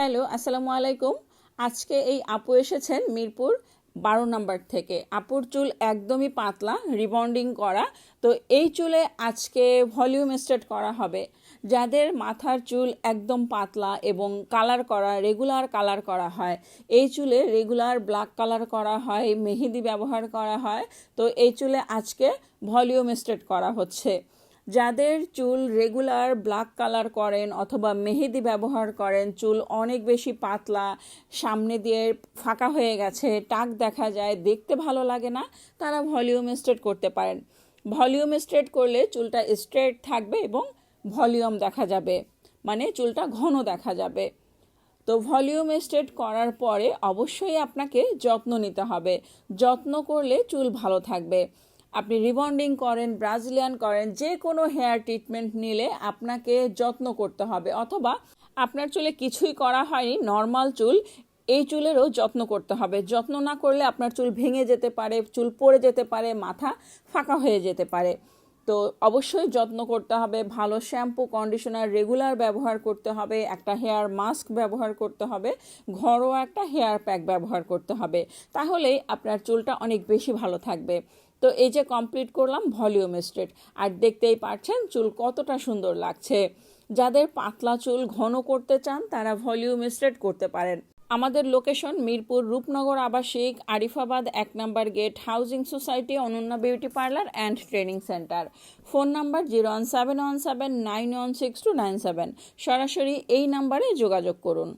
Hello, আসসালামু আলাইকুম। আজকে এই আপু এসেছেন মিরপুর বারো নাম্বার থেকে। আপুর চুল একদমই পাতলা, রিবন্ডিং করা। তো এই চুলে আজকে ভলিউম স্টেট করা হবে। যাদের মাথার চুল একদম পাতলা এবং কালার করা, রেগুলার কালার করা হয়, এই চুলে রেগুলার ব্ল্যাক কালার করা হয়, মেহেদি ব্যবহার করা হয়। তো এই চুলে আজকে ভলিউম স্টেট করা হচ্ছে। যাদের চুল রেগুলার ব্ল্যাক কালার করেন অথবা মেহেদি ব্যবহার করেন, চুল অনেক বেশি পাতলা, সামনে দিয়ে ফাঁকা হয়ে গেছে, টাক দেখা যায়, দেখতে ভালো লাগে না, তারা ভলিউম স্ট্রেট করতে পারেন। ভলিউম স্ট্রেট করলে চুলটা স্ট্রেট থাকবে এবং ভলিউম দেখা যাবে মানে চুলটা ঘন দেখা যাবে। তো ভলিউম স্ট্রেট করার পরে অবশ্যই আপনাকে যত্ন নিতে হবে। যত্ন করলে চুল ভালো থাকবে। আপনি রিবন্ডিং করেন, ব্রাজিলিয়ান করেন, যে কোনো হেয়ার ট্রিটমেন্ট নিলে আপনাকে যত্ন করতে হবে। অথবা আপনার চুলে কিছুই করা হয়নি, নর্মাল চুল, এই চুলেরও যত্ন করতে হবে। যত্ন না করলে আপনার চুল ভেঙে যেতে পারে, চুল পড়ে যেতে পারে, মাথা ফাঁকা হয়ে যেতে পারে। তো অবশ্যই যত্ন করতে হবে, ভালো শ্যাম্পু, কন্ডিশনার, রেগুলার ব্যবহার করতে হবে, একটা হেয়ার মাস্ক ব্যবহার করতে হবে, ঘরোয়া একটা হেয়ার প্যাক ব্যবহার করতে হবে। তাহলেই আপনার চুলটা অনেক বেশি ভালো থাকবে। তো এই যে কমপ্লিট করলাম ভলিউম স্ট্রেট আর দেখতেই পাচ্ছেন চুল কতটা সুন্দর লাগছে। যাদের পাতলা চুল ঘন করতে চান, তারা ভলিউম স্ট্রেট করতে পারেন। আমাদের লোকেশন মিরপুর রূপনগর আবাসিক, আরিফাবাদ এক নম্বর gate housing society Ananya beauty parlour and training centre phone number zero one seven one seven nine one six two nine seven সরাসরি এই নাম্বারে যোগাযোগ করুন।